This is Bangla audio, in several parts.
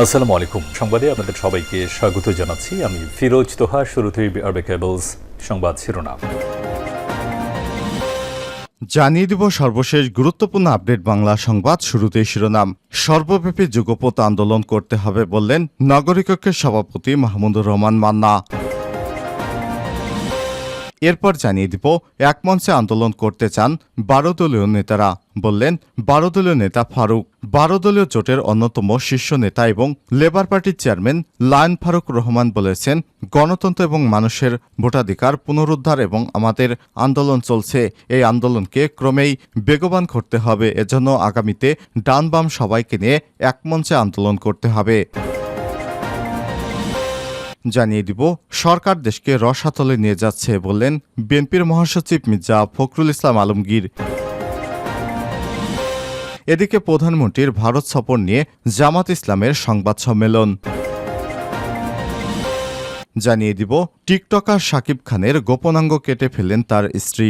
আসসালামু আলাইকুম। সংবাদে আপনাদের সবাইকে স্বাগত জানাচ্ছি। আমি ফিরোজ তোহা, শুরুতেই আরবে কেবলস সংবাদ শিরোনাম। জানিয়ে দিব সর্বশেষ গুরুত্বপূর্ণ আপডেট বাংলা সংবাদ শুরুতে শিরোনাম। সর্বব্যাপী যুগপথ আন্দোলন করতে হবে বললেন নাগরিককের সভাপতি মাহমুদুর রহমান মান্না। এরপর জানিয়ে দিব, এক মঞ্চে আন্দোলন করতে চান বারো দলীয় নেতারা। বললেন বারো দলীয় নেতা ফারুক। বারো দলীয় জোটের অন্যতম শীর্ষ নেতা এবং লেবার পার্টির চেয়ারম্যান লায়ন ফারুক রহমান বলেছেন, গণতন্ত্র এবং মানুষের ভোটাধিকার পুনরুদ্ধার এবং আমাদের আন্দোলন চলছে। এই আন্দোলনকে ক্রমেই বেগবান করতে হবে। এজন্য আগামীতে ডান বাম সবাইকে নিয়ে এক মঞ্চে আন্দোলন করতে হবে। জানিয়ে দিব, সরকার দেশকে রসাতলে নিয়ে যাচ্ছে বললেন বিএনপির মহাসচিব মির্জা ফখরুল ইসলাম আলমগীর। এদিকে প্রধানমন্ত্রীর ভারত সফর নিয়ে জামাত ইসলামের সংবাদ সম্মেলন। জানিয়ে দিব, টিকটকার শাকিব খানের গোপনাঙ্গ কেটে ফেলেন তার স্ত্রী।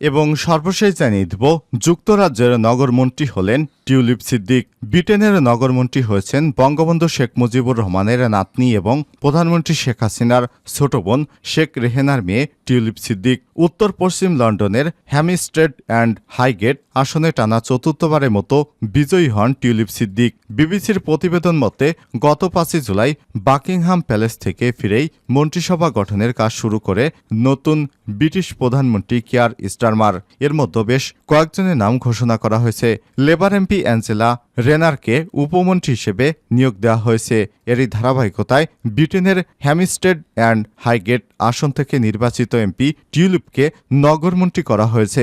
এবং সর্বশেষ জানিয়ে দেব, যুক্তরাজ্যের নগরমন্ত্রী হলেন টিউলিপ সিদ্দিক। ব্রিটেনের নগরমন্ত্রী হয়েছেন বঙ্গবন্ধু শেখ মুজিবুর রহমানের নাতনি এবং প্রধানমন্ত্রী শেখ হাসিনার ছোট বোন শেখ রেহেনার মেয়ে টিউলিপ সিদ্দিক উত্তর পশ্চিম লন্ডনের হ্যামিস্ট্রেড অ্যান্ড হাইগেট আসনে টানা চতুর্থবারের মতো বিজয়ী হন টিউলিপ সিদ্দিক বিবিসির প্রতিবেদন মতে, গত পাঁচই জুলাই বাকিংহাম প্যালেস থেকে ফিরেই মন্ত্রিসভা গঠনের কাজ শুরু করে নতুন ব্রিটিশ প্রধানমন্ত্রী কেয়ার স্টারমার। এর মধ্যে বেশ কয়েকজনের নাম ঘোষণা করা হয়েছে। লেবার এমপি অ্যাঞ্জেলা রেনারকে উপমন্ত্রী হিসেবে নিয়োগ দেওয়া হয়েছে। এরই ধারাবাহিকতায় ব্রিটেনের হ্যামিস্টেড অ্যান্ড হাইগেট আসন থেকে নির্বাচিত এমপি টিউলিপকে নগরমন্ত্রী করা হয়েছে।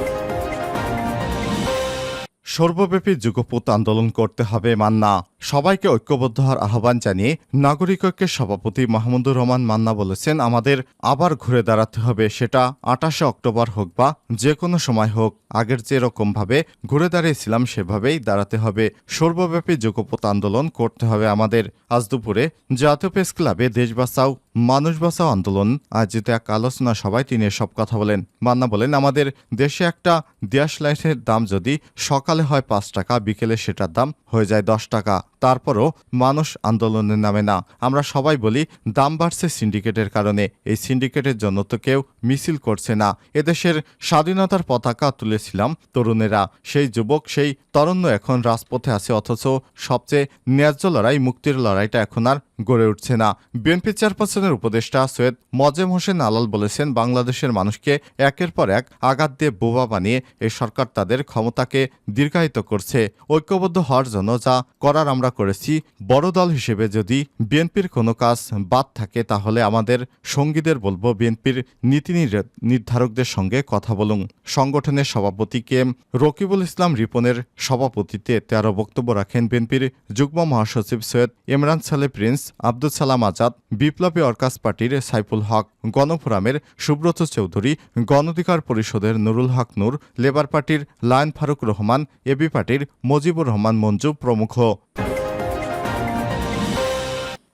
সর্বব্যাপী যুগপথ আন্দোলন করতে হবে মান্না। সবাইকে ঐক্যবদ্ধ হওয়ার আহ্বান জানিয়ে নাগরিক ঐক্যের সভাপতি মাহমুদুর রহমান মান্না বলেছেন, আমাদের আবার ঘুরে দাঁড়াতে হবে। সেটা আঠাশে অক্টোবর হোক বা যে কোনো সময় হোক, আগের যেরকমভাবে ঘুরে দাঁড়িয়েছিলাম সেভাবেই দাঁড়াতে হবে। সর্বব্যাপী যুগপথ আন্দোলন করতে হবে আমাদের। আজ দুপুরে জাতীয় প্রেস ক্লাবে দেশ বাঁচাও, মানুষ বাঁচাও আন্দোলন আয়োজিত এক আলোচনা সভায় তিনি সব কথা বলেন। মান্না বলেন, আমাদের দেশে একটা গ্যাস লাইটের দাম যদি সকালে হয় পাঁচ টাকা বিকেলে সেটার দাম হয়ে যায় দশ টাকা। তারপরও মানুষ আন্দোলনের নামে না। আমরা সবাই বলি, দাম বাড়ছে সিন্ডিকেটের কারণে। এই সিন্ডিকেটের জন্য তো কেউ মিছিল করছে না। এদেশের স্বাধীনতার পতাকা তুলেছিলাম তরুণেরা। সেই যুবক, সেই তরুণ এখন রাজপথে আছে, অথচ সবচেয়ে ন্যায্য লড়াই, মুক্তির লড়াইটা এখন আর গড়ে উঠছে না। বিএনপি চেয়ারপারসনের উপদেষ্টা সৈয়দ মজেম হোসেন আলাল বলেছেন, বাংলাদেশের মানুষকে একের পর এক আঘাত দিয়ে বোবা বানিয়ে এই সরকার তাদের ক্ষমতাকে দীর্ঘায়িত করছে। ঐক্যবদ্ধ হওয়ার জন্য যা করার আমরা করেছি, বড় দল হিসেবে যদি বিএনপির কোনো কাজ বাদ থাকে, তাহলে আমাদের সঙ্গীদের বলব বিএনপির নীতি নির্ধারকদের সঙ্গে কথা বলুন। সংগঠনের সভাপতি কে রকিবুল ইসলাম রিপনের সভাপতিত্বে তেরো বক্তব্য রাখেন বিএনপির যুগ্ম মহাসচিব সৈয়দ ইমরান সালে প্রিন্স, আব্দুল সালাম আজাদ, বিপ্লবী অর্কাস পার্টির সাইফুল হক, গণফোরামের সুব্রত চৌধুরী, গণধিকার পরিষদের নুরুল হক নূর, লেবার পার্টির লায়ন ফারুক রহমান এবি পার্টির মজিবুর রহমান মঞ্জু প্রমুখ।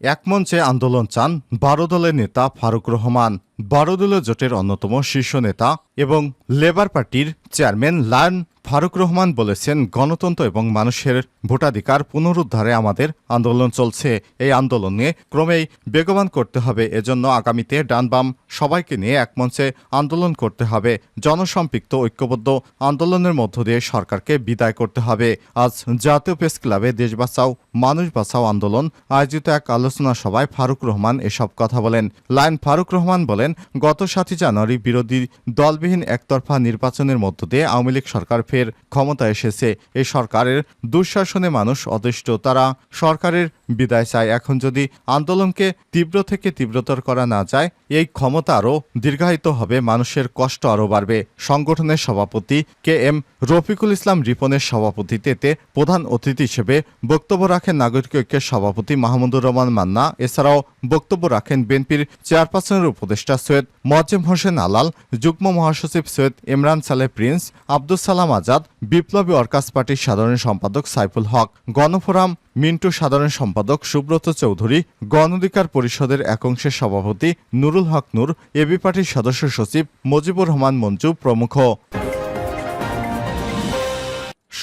এক মঞ্চে আন্দোলন চান বারো দলের নেতা ফারুক রহমান বারো দলীয় জোটের অন্যতম শীর্ষ নেতা এবং লেবার পার্টির চেয়ারম্যান লায়ন ফারুক রহমান বলেছেন, গণতন্ত্র এবং মানুষের ভোটাধিকার পুনরুদ্ধারে আমাদের আন্দোলন চলছে। এই আন্দোলনে ক্রমেই বেগবান করতে হবে। এজন্য আগামীতে ডানবাম সবাইকে নিয়ে একমঞ্চে আন্দোলন করতে হবে। জনসম্পৃক্ত, ঐক্যবদ্ধ আন্দোলনের মধ্য দিয়ে সরকারকে বিদায় করতে হবে। আজ জাতীয় প্রেস ক্লাবে দেশ বাঁচাও, মানুষ বাঁচাও আন্দোলন আয়োজিত এক আলোচনা সভায় ফারুক রহমান এসব কথা বলেন। লায়ন ফারুক রহমান বলেন, গত সাতই জানুয়ারি বিরোধী দলবিহীন একতরফা নির্বাচনের মধ্য দিয়ে আওয়ামী লীগ সরকার ফের ক্ষমতা এসেছে। এই সরকারের দুঃশাসনে মানুষ অতিষ্ঠ। তারা সরকারের বিদায় চায়। এখন যদি আন্দোলনকে তীব্র থেকে তীব্রতর করা না যায়, এই ক্ষমতা আরও দীর্ঘায়িত হবে। মানুষের কষ্ট আরও বাড়বে। সংগঠনের সভাপতি কে এম রফিকুল ইসলাম রিপনের সভাপতিত্বে প্রধান অতিথি হিসেবে বক্তব্য রাখেন নাগরিক ঐক্যের সভাপতি মাহমুদুর রহমান মান্না। এছাড়াও বক্তব্য রাখেন বিএনপির চেয়ারপারসনের উপদেষ্টা সৈয়দ মোয়াজ্জেম হোসেন আলাল যুগ্ম মহাসচিব সৈয়দ ইমরান সালেহ প্রিন্স আব্দুল সালাম আজাদ, বিপ্লবী অর্কাস পার্টির সাধারণ সম্পাদক সাইফুল হক, গণফোরাম, মিন্টু সাধারণ সম্পাদক সুব্রত চৌধুরী গণ অধিকার পরিষদের একাংশের সভাপতি নুরুল হক নূর, এবি পার্টির সদস্য সচিব মজিবুর রহমান মঞ্জু প্রমুখ।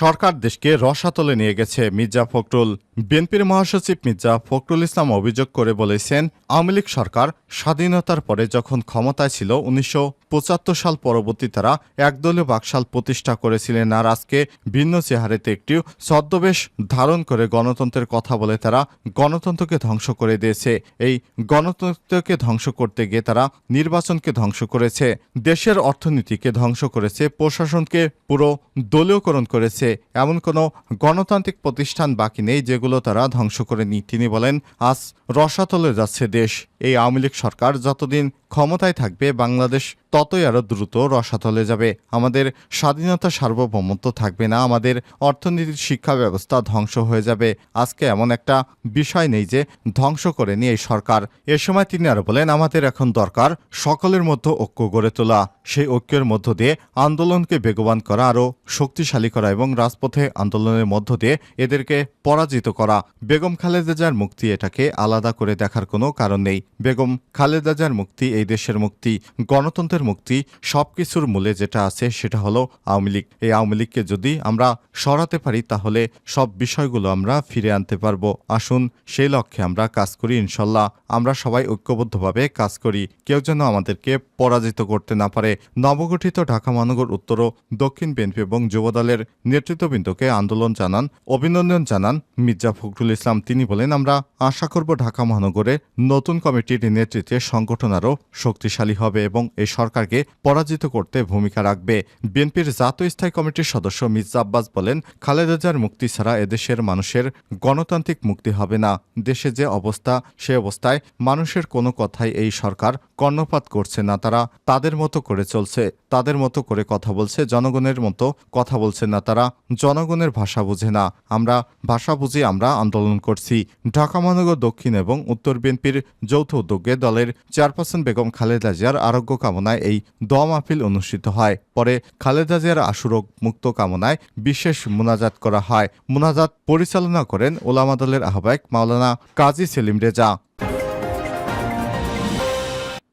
সরকার দেশকে রসাতলে নিয়ে গেছে মির্জা ফখরুল। বিএনপির মহাসচিব মির্জা ফখরুল ইসলাম অভিযোগ করে বলেছেন, আওয়ামী লীগ সরকার স্বাধীনতার পরে যখন ক্ষমতায় ছিল, উনিশশো পঁচাত্তর সাল পরবর্তী তারা একদলীয় বাকশাল প্রতিষ্ঠা করেছিলেন। আর আজকে ভিন্ন চেহারেতে একটি ছদ্মবেশ ধারণ করে গণতন্ত্রের কথা বলে তারা গণতন্ত্রকে ধ্বংস করে দিয়েছে। এই গণতন্ত্রকে ধ্বংস করতে গিয়ে তারা নির্বাচনকে ধ্বংস করেছে, দেশের অর্থনীতিকে ধ্বংস করেছে, প্রশাসনকে পুরো দলীয়করণ করেছে। এমন কোনো গণতান্ত্রিক প্রতিষ্ঠান বাকি নেই যেগুলো তারা ধ্বংস করে করেনি তিনি বলেন, আজ রসাতলে যাচ্ছে দেশ। এই আওয়ামী লীগ সরকার যতদিন ক্ষমতায় থাকবে, বাংলাদেশ ততই আরও দ্রুত রসাতলে যাবে। আমাদের স্বাধীনতা সার্বভৌমত্ব থাকবে না, আমাদের অর্থনীতির শিক্ষা ব্যবস্থা ধ্বংস হয়ে যাবে। আজকে এমন একটা বিষয় নেই যে ধ্বংস করেনি এই সরকার। এ সময় তিনি আরও বলেন, আমাদের এখন দরকার সকলের মধ্যে ঐক্য গড়ে তোলা। সেই ঐক্যের মধ্য দিয়ে আন্দোলনকে বেগবান করা আরও শক্তিশালী করা এবং রাজপথে আন্দোলনের মধ্য দিয়ে এদেরকে পরাজিত করা। বেগম খালেদা জিয়ার মুক্তি এটাকে আলাদা করে দেখার কোনো কারণ নেই। বেগম খালেদা জিয়ার মুক্তি এই দেশের মুক্তি। গণতন্ত্রের মুক্তি সবকিছুর মূলে যেটা আছে সেটা হলো আওয়ামী লীগ। এই আওয়ামী লীগকে যদি আমরা সরাতে পারি, তাহলে সব বিষয়গুলো আমরা ফিরে আনতে পারব। আসুন সেই লক্ষ্যে আমরা কাজ করি, ইনশাল্লাহ। আমরা সবাই ঐক্যবদ্ধভাবে কাজ করি। কেউ যেন আমাদেরকে পরাজিত করতে না পারে। নবগঠিত ঢাকা মহানগর উত্তর ও দক্ষিণ বিএনপি এবং যুবদলের নেতৃত্ববৃন্দকে আন্দোলন জানান। অভিনন্দন জানান মির্জা ফখরুল ইসলাম। তিনি বলেন, আমরা আশা করব ঢাকা মহানগরে নতুন কমিটির নেতৃত্বে সংগঠন আরও শক্তিশালী হবে এবং এই সরকারকে পরাজিত করতে ভূমিকা রাখবে। বিএনপির জাতীয় স্থায়ী কমিটির সদস্য মির্জা আব্বাস বলেন, খালেদা জিয়ার মুক্তি ছাড়া এদেশের মানুষের গণতান্ত্রিক মুক্তি হবে না। দেশে যে অবস্থা, সে অবস্থায় মানুষের কোনো কথাই এই সরকার কর্ণপাত করছে না। তারা তাদের মতো করে চলছে, তাদের মতো করে কথা বলছে, জনগণের মতো কথা বলছে না। তারা জনগণের ভাষা বুঝে না। আমরা ভাষা বুঝে আমরা আন্দোলন করছি। ঢাকা, মহানগর, দক্ষিণ এবং উত্তর বিএনপির যৌথ উদ্যোগে দলের চেয়ারপারসন বেগম খালেদা জিয়ার আরোগ্য কামনায় এই দম মাহফিল অনুষ্ঠিত হয়। পরে খালেদা জিয়ার আশুরোগ মুক্ত কামনায় বিশেষ মোনাজাত করা হয়। মোনাজাত পরিচালনা করেন ওলামাদলের আহ্বায়ক মাওলানা কাজী সেলিম রেজা।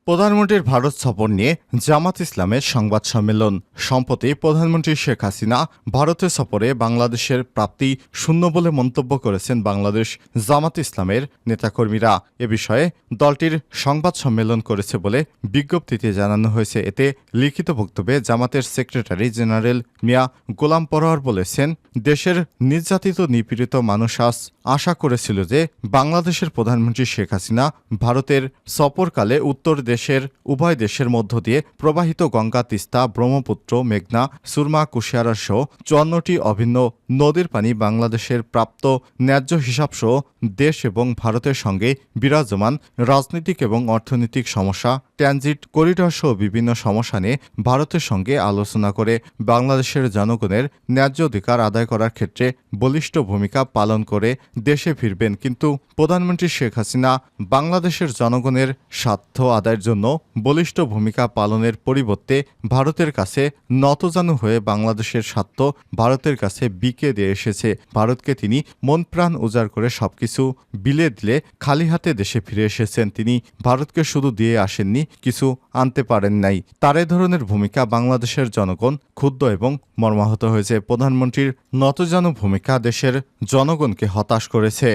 প্রধানমন্ত্রীর ভারত সফর নিয়ে জামাত ইসলামের সংবাদ সম্মেলন। সম্প্রতি প্রধানমন্ত্রী শেখ হাসিনা ভারতের সফরে বাংলাদেশের প্রাপ্তি শূন্য বলে মন্তব্য করেছেন বাংলাদেশ জামাত ইসলামের নেতাকর্মীরা। এ বিষয়ে দলটির সংবাদ সম্মেলন করেছে বলে বিজ্ঞপ্তিতে জানানো হয়েছে। এতে লিখিত বক্তব্যে জামাতের সেক্রেটারি জেনারেল মিয়া গোলাম পরোয়ার বলেছেন, দেশের নির্যাতিত নিপীড়িত মানুষ আজ আশা করেছিল যে বাংলাদেশের প্রধানমন্ত্রী শেখ হাসিনা ভারতের সফরকালে উত্তর দেশের, উভয় দেশের মধ্য দিয়ে প্রবাহিত গঙ্গা তিস্তা, ব্রহ্মপুত্র, মেঘনা, সুরমা, কুশিয়ারা সহ চুয়ান্নটি অভিন্ন নদীর পানি বাংলাদেশের প্রাপ্ত ন্যায্য হিসাবসহ দেশ এবং ভারতের সঙ্গে বিরাজমান রাজনৈতিক এবং অর্থনৈতিক সমস্যা ট্রানজিট করিডর সহ বিভিন্ন সমস্যা নিয়ে ভারতের সঙ্গে আলোচনা করে বাংলাদেশের জনগণের ন্যায্য অধিকার আদায় করার ক্ষেত্রে বলিষ্ঠ ভূমিকা পালন করে দেশে ফিরবেন। কিন্তু প্রধানমন্ত্রী শেখ হাসিনা বাংলাদেশের জনগণের স্বার্থ আদায়ের জন্য বলিষ্ঠ ভূমিকা পালনের পরিবর্তে ভারতের কাছে নতজানু হয়ে বাংলাদেশের স্বার্থ ভারতের কাছে বিকে দিয়ে এসেছে। ভারতকে তিনি মন প্রাণ উজাড় করে সবকিছু বিলে দিলে খালি হাতে দেশে ফিরে এসেছেন তিনি। ভারতকে শুধু দিয়ে আসেননি, কিছু আনতে পারেন নাই। তার এ ধরনের ভূমিকা বাংলাদেশের জনগণ ক্ষুব্ধ এবং মর্মাহত হয়েছে। প্রধানমন্ত্রীর নতজানু ভূমিকা দেশের জনগণকে হতাশ করেছে।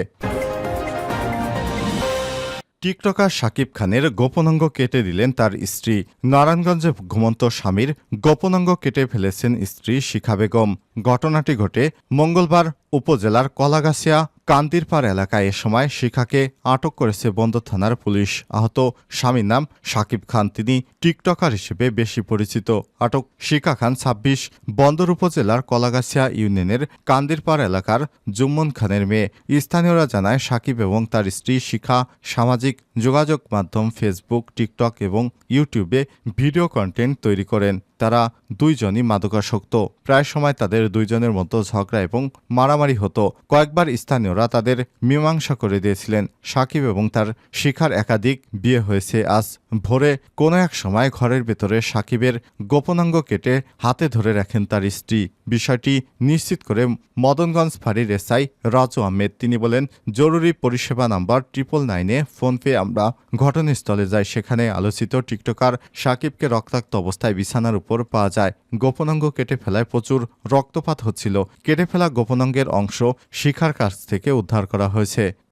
টিকটকার সাকিব খানের গোপনাঙ্গ কেটে দিলেন তার স্ত্রী। নারায়ণগঞ্জে ঘুমন্ত স্বামীর গোপনাঙ্গ কেটে ফেলেছেন স্ত্রী শিখা বেগম। ঘটনাটি ঘটে মঙ্গলবার উপজেলার কলাগাছিয়া কান্দিরপাড় এলাকায় এ সময় শিখাকে আটক করেছে বন্দর থানার পুলিশ। আহত স্বামীর নাম সাকিব খান। তিনি টিকটকার হিসেবে বেশি পরিচিত। আটক শিখা খান ছাব্বিশ, বন্দর উপজেলার কলাগাছিয়া ইউনিয়নের কান্দিরপাড় এলাকার জুম্মন খানের মেয়ে। স্থানীয়রা জানায়, সাকিব এবং তার স্ত্রী শিখা সামাজিক যোগাযোগ মাধ্যম ফেসবুক, টিকটক এবং ইউটিউবে ভিডিও কন্টেন্ট তৈরি করেন। তারা দুইজনই মাদকাসক্ত। প্রায় সময় তাদের দুইজনের মতো ঝগড়া এবং মারামারি হতো। কয়েকবার স্থানীয়রা তাদের মীমাংসা করে দিয়েছিলেন। সাকিব এবং তার শিখার একাধিক বিয়ে হয়েছে। আজ ভোরে কোনো এক সময় ঘরের ভেতরে সাকিবের গোপনাঙ্গ কেটে হাতে ধরে রাখেন তার স্ত্রী। বিষয়টি নিশ্চিত করে মদনগঞ্জ ফাঁড়ির এসআই রাজু আহমেদ, তিনি বলেন, জরুরি পরিষেবা নাম্বার ট্রিপল নাইনে ফোন পেয়ে আমরা ঘটনাস্থলে যাই। সেখানে আলোচিত টিকটকার সাকিবকে রক্তাক্ত অবস্থায় বিছানার উপর পাওয়া যায়। গোপনাঙ্গ কেটে ফেলায় প্রচুর রক্তপাত হচ্ছিল। কেটে ফেলা গোপনাঙ্গের অংশ শিখার কাছ থেকে উদ্ধার করা হয়েছে।